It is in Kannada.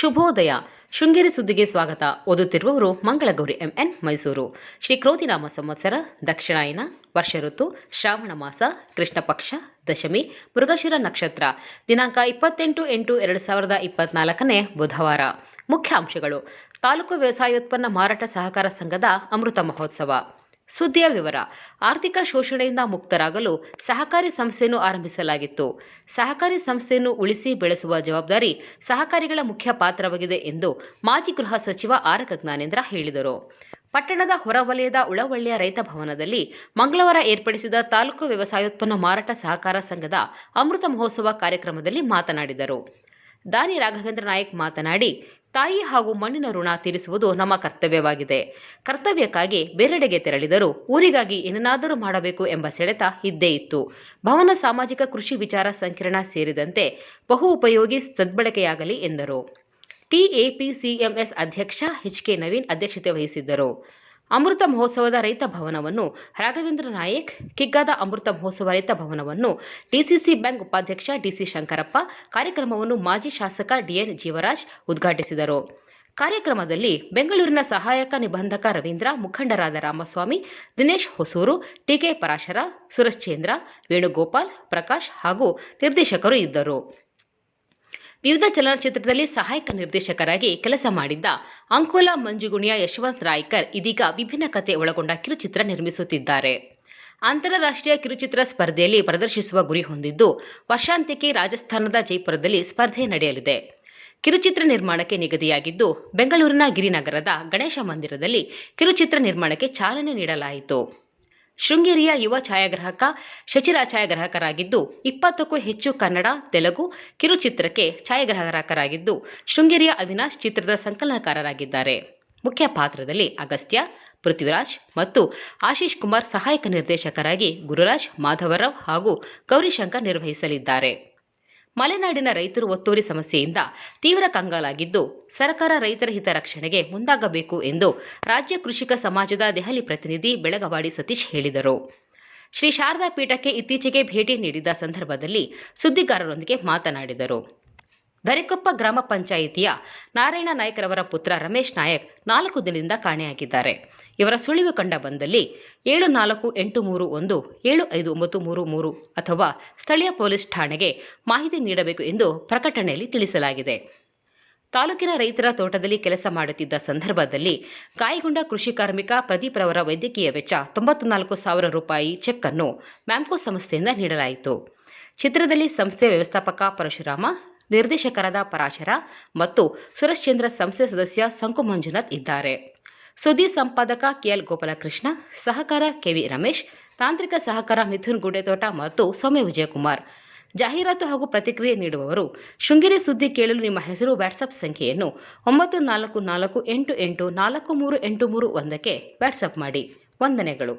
ಶುಭೋದಯ. ಶೃಂಗೇರಿ ಸುದ್ದಿಗೆ ಸ್ವಾಗತ. ಓದುತ್ತಿರುವವರು ಮಂಗಳಗೌರಿ, ಎಂಎನ್ ಮೈಸೂರು. ಶ್ರೀ ಕ್ರೋಧಿನಾಮ ಸಂವತ್ಸರ, ದಕ್ಷಿಣಾಯನ, ವರ್ಷ ಋತು, ಶ್ರಾವಣ ಮಾಸ ಕೃಷ್ಣ ಪಕ್ಷ ದಶಮಿ, ಮೃಗಶಿರ ನಕ್ಷತ್ರ. ದಿನಾಂಕ ಇಪ್ಪತ್ತೆಂಟು ಎಂಟು ಎರಡು ಸಾವಿರದ ಇಪ್ಪತ್ನಾಲ್ಕನೇ ಬುಧವಾರ. ಮುಖ್ಯಾಂಶಗಳು. ತಾಲೂಕು ವ್ಯವಸಾಯೋತ್ಪನ್ನ ಮಾರಾಟ ಸಹಕಾರ ಸಂಘದ ಅಮೃತ ಮಹೋತ್ಸವ. ಸುದ್ದಿಯ ವಿವರ. ಆರ್ಥಿಕ ಶೋಷಣೆಯಿಂದ ಮುಕ್ತರಾಗಲು ಸಹಕಾರಿ ಸಂಸ್ಥೆಯನ್ನು ಆರಂಭಿಸಲಾಗಿತ್ತು. ಸಹಕಾರಿ ಸಂಸ್ಥೆಯನ್ನು ಉಳಿಸಿ ಬೆಳೆಸುವ ಜವಾಬ್ದಾರಿ ಸಹಕಾರಿಗಳ ಮುಖ್ಯ ಪಾತ್ರವಾಗಿದೆ ಎಂದು ಮಾಜಿ ಗೃಹ ಸಚಿವ ಆರಕ ಜ್ಞಾನೇಂದ್ರ ಹೇಳಿದರು. ಪಟ್ಟಣದ ಹೊರವಲಯದ ಉಳವಳ್ಳಿಯ ರೈತ ಭವನದಲ್ಲಿ ಮಂಗಳವಾರ ಏರ್ಪಡಿಸಿದ ತಾಲೂಕು ವ್ಯವಸಾಯೋತ್ಪನ್ನ ಮಾರಾಟ ಸಹಕಾರ ಸಂಘದ ಅಮೃತ ಮಹೋತ್ಸವ ಕಾರ್ಯಕ್ರಮದಲ್ಲಿ ಮಾತನಾಡಿದರು. ದಾನಿ ರಾಘವೇಂದ್ರ ನಾಯಕ್ ಮಾತನಾಡಿ ತಾಯಿ ಹಾಗೂ ಮಣ್ಣಿನ ಋಣ ತೀರಿಸುವುದು ನಮ್ಮ ಕರ್ತವ್ಯವಾಗಿದೆ. ಕರ್ತವ್ಯಕ್ಕಾಗಿ ಬೇರೆಡೆಗೆ ತೆರಳಿದರೂ ಊರಿಗಾಗಿ ಏನನ್ನಾದರೂ ಮಾಡಬೇಕು ಎಂಬ ಸೆಳೆತ ಇದ್ದೇ ಇತ್ತು. ಭವನ ಸಾಮಾಜಿಕ ಕೃಷಿ ವಿಚಾರ ಸಂಕಿರಣ ಸೇರಿದಂತೆ ಬಹು ಉಪಯೋಗಿ ಸದ್ಬಳಕೆಯಾಗಲಿ ಎಂದರು. ಟಿಎಪಿಸಿಎಂಎಸ್ ಅಧ್ಯಕ್ಷ ಎಚ್ ಕೆ ನವೀನ್ ಅಧ್ಯಕ್ಷತೆ ವಹಿಸಿದ್ದರು. ಅಮೃತ ಮಹೋತ್ಸವದ ರೈತ ಭವನವನ್ನು ರಾಘವೇಂದ್ರ ನಾಯಕ್, ಕಿಗ್ಗಾದ ಅಮೃತ ಮಹೋತ್ಸವ ರೈತ ಭವನವನ್ನು ಡಿಸಿಸಿ ಬ್ಯಾಂಕ್ ಉಪಾಧ್ಯಕ್ಷ ಡಿಸಿ ಶಂಕರಪ್ಪ, ಕಾರ್ಯಕ್ರಮವನ್ನು ಮಾಜಿ ಶಾಸಕ ಡಿಎನ್ ಜೀವರಾಜ್ ಉದ್ಘಾಟಿಸಿದರು. ಕಾರ್ಯಕ್ರಮದಲ್ಲಿ ಬೆಂಗಳೂರಿನ ಸಹಾಯಕ ನಿಬಂಧಕ ರವೀಂದ್ರ, ಮುಖಂಡರಾದ ರಾಮಸ್ವಾಮಿ, ದಿನೇಶ್ ಹೊಸೂರು, ಟಿಕೆ ಪರಾಶರ ಸುರಶ್ಚೇಂದ್ರ ವೇಣುಗೋಪಾಲ್, ಪ್ರಕಾಶ್ ಹಾಗೂ ನಿರ್ದೇಶಕರು ಇದ್ದರು. ವಿವಿಧ ಚಲನಚಿತ್ರದಲ್ಲಿ ಸಹಾಯಕ ನಿರ್ದೇಶಕರಾಗಿ ಕೆಲಸ ಮಾಡಿದ್ದ ಅಂಕೋಲಾ ಮಂಜುಗುಣಿಯ ಯಶವಂತ್ ರಾಯ್ಕರ್ ಇದೀಗ ವಿಭಿನ್ನ ಕತೆ ಒಳಗೊಂಡ ಕಿರುಚಿತ್ರ ನಿರ್ಮಿಸುತ್ತಿದ್ದಾರೆ. ಅಂತಾರಾಷ್ಟ್ರೀಯ ಕಿರುಚಿತ್ರ ಸ್ಪರ್ಧೆಯಲ್ಲಿ ಪ್ರದರ್ಶಿಸುವ ಗುರಿ ಹೊಂದಿದ್ದು ವರ್ಷಾಂತ್ಯಕ್ಕೆ ರಾಜಸ್ಥಾನದ ಜೈಪುರದಲ್ಲಿ ಸ್ಪರ್ಧೆ ನಡೆಯಲಿದೆ. ಕಿರುಚಿತ್ರ ನಿರ್ಮಾಣಕ್ಕೆ ನಿಗದಿಯಾಗಿದ್ದು ಬೆಂಗಳೂರಿನ ಗಿರಿನಗರದ ಗಣೇಶ ಮಂದಿರದಲ್ಲಿ ಕಿರುಚಿತ್ರ ನಿರ್ಮಾಣಕ್ಕೆ ಚಾಲನೆ ನೀಡಲಾಯಿತು. ಶೃಂಗೇರಿಯ ಯುವ ಛಾಯಾಗ್ರಾಹಕ, ಶಚಿರ ಛಾಯಾಗ್ರಾಹಕರಾಗಿದ್ದು, ಇಪ್ಪತ್ತಕ್ಕೂ ಹೆಚ್ಚು ಕನ್ನಡ, ತೆಲುಗು, ಕಿರುಚಿತ್ರಕ್ಕೆ ಛಾಯಾಗ್ರಾಹಕರಾಗಿದ್ದು, ಶೃಂಗೇರಿಯ ಅವಿನಾಶ್ ಚಿತ್ರದ ಸಂಕಲನಕಾರರಾಗಿದ್ದಾರೆ. ಮುಖ್ಯ ಪಾತ್ರದಲ್ಲಿ ಅಗಸ್ತ್ಯ, ಪೃಥ್ವಿರಾಜ್ ಮತ್ತು ಆಶೀಶ್ ಕುಮಾರ್ ಸಹಾಯಕ ನಿರ್ದೇಶಕರಾಗಿ ಗುರುರಾಜ್, ಮಾಧವರಾವ್ ಹಾಗೂ ಗೌರಿಶಂಕರ್ ನಿರ್ವಹಿಸಲಿದ್ದಾರೆ. ಮಲೆನಾಡಿನ ರೈತರು ಒತ್ತುವರಿ ಸಮಸ್ಯೆಯಿಂದ ತೀವ್ರ ಕಂಗಾಲಾಗಿದ್ದು ಸರ್ಕಾರ ರೈತರ ಹಿತ ರಕ್ಷಣೆಗೆ ಮುಂದಾಗಬೇಕು ಎಂದು ರಾಜ್ಯ ಕೃಷಿಕ ಸಮಾಜದ ದೆಹಲಿ ಪ್ರತಿನಿಧಿ ಬೆಳಗವಾಡಿ ಸತೀಶ್ ಹೇಳಿದರು. ಶ್ರೀ ಶಾರದಾ ಪೀಠಕ್ಕೆ ಇತ್ತೀಚೆಗೆ ಭೇಟಿ ನೀಡಿದ ಸಂದರ್ಭದಲ್ಲಿ ಸುದ್ದಿಗಾರರೊಂದಿಗೆ ಮಾತನಾಡಿದರು. ದರಿಕೊಪ್ಪ ಗ್ರಾಮ ಪಂಚಾಯಿತಿಯ ನಾರಾಯಣ ನಾಯ್ಕರವರ ಪುತ್ರ ರಮೇಶ್ ನಾಯಕ್ ನಾಲ್ಕು ದಿನದಿಂದ ಕಾಣೆಯಾಗಿದ್ದಾರೆ. ಇವರ ಸುಳಿವು ಕಂಡ ಬಂದಲ್ಲಿ ಏಳು ನಾಲ್ಕು ಎಂಟು ಮೂರು ಒಂದು, ಏಳು ಐದು ಒಂಬತ್ತು ಮೂರು ಮೂರು ಅಥವಾ ಸ್ಥಳೀಯ ಪೊಲೀಸ್ ಠಾಣೆಗೆ ಮಾಹಿತಿ ನೀಡಬೇಕು ಎಂದು ಪ್ರಕಟಣೆಯಲ್ಲಿ ತಿಳಿಸಲಾಗಿದೆ. ತಾಲೂಕಿನ ರೈತರ ತೋಟದಲ್ಲಿ ಕೆಲಸ ಮಾಡುತ್ತಿದ್ದ ಸಂದರ್ಭದಲ್ಲಿ ಗಾಯಗೊಂಡ ಕೃಷಿ ಕಾರ್ಮಿಕ ಪ್ರದೀಪ್ ರವರ ವೈದ್ಯಕೀಯ ವೆಚ್ಚ ತೊಂಬತ್ನಾಲ್ಕು ಸಾವಿರ ರೂಪಾಯಿ ಚೆಕ್ ಅನ್ನು ಮ್ಯಾಂಕೋ ಸಂಸ್ಥೆಯಿಂದ ನೀಡಲಾಯಿತು. ಚಿತ್ರದಲ್ಲಿ ಸಂಸ್ಥೆ ವ್ಯವಸ್ಥಾಪಕ ಪರಶುರಾಮ ನಿರ್ದೇಶಕರಾದ ಪರಾಶರ ಮತ್ತು ಸುರಶ್ಚಂದ್ರ ಸಂಸ್ಥೆ ಸದಸ್ಯ ಸಂಕು ಮಂಜುನಾಥ್ ಇದ್ದಾರೆ. ಸುದ್ದಿ ಸಂಪಾದಕ ಕೆಎಲ್ ಗೋಪಾಲಕೃಷ್ಣ, ಸಹಕಾರ ಕೆವಿ ರಮೇಶ್, ತಾಂತ್ರಿಕ ಸಹಕಾರ ಮಿಥುನ್ ಗುಡೆತೋಟ ಮತ್ತು ಸೌಮ್ಯ ವಿಜಯಕುಮಾರ್. ಜಾಹೀರಾತು ಹಾಗೂ ಪ್ರತಿಕ್ರಿಯೆ ನೀಡುವವರು ಶೃಂಗೇರಿ ಸುದ್ದಿ ಕೇಳಲು ನಿಮ್ಮ ಹೆಸರು ವ್ಯಾಟ್ಸಪ್ ಸಂಖ್ಯೆಯನ್ನು ಒಂಬತ್ತು ನಾಲ್ಕು ನಾಲ್ಕು ಎಂಟು ಎಂಟು ನಾಲ್ಕು ಮೂರು ಎಂಟು ಮೂರು ಒಂದಕ್ಕೆ ವ್ಯಾಟ್ಸಪ್ ಮಾಡಿ. ವಂದನೆಗಳು.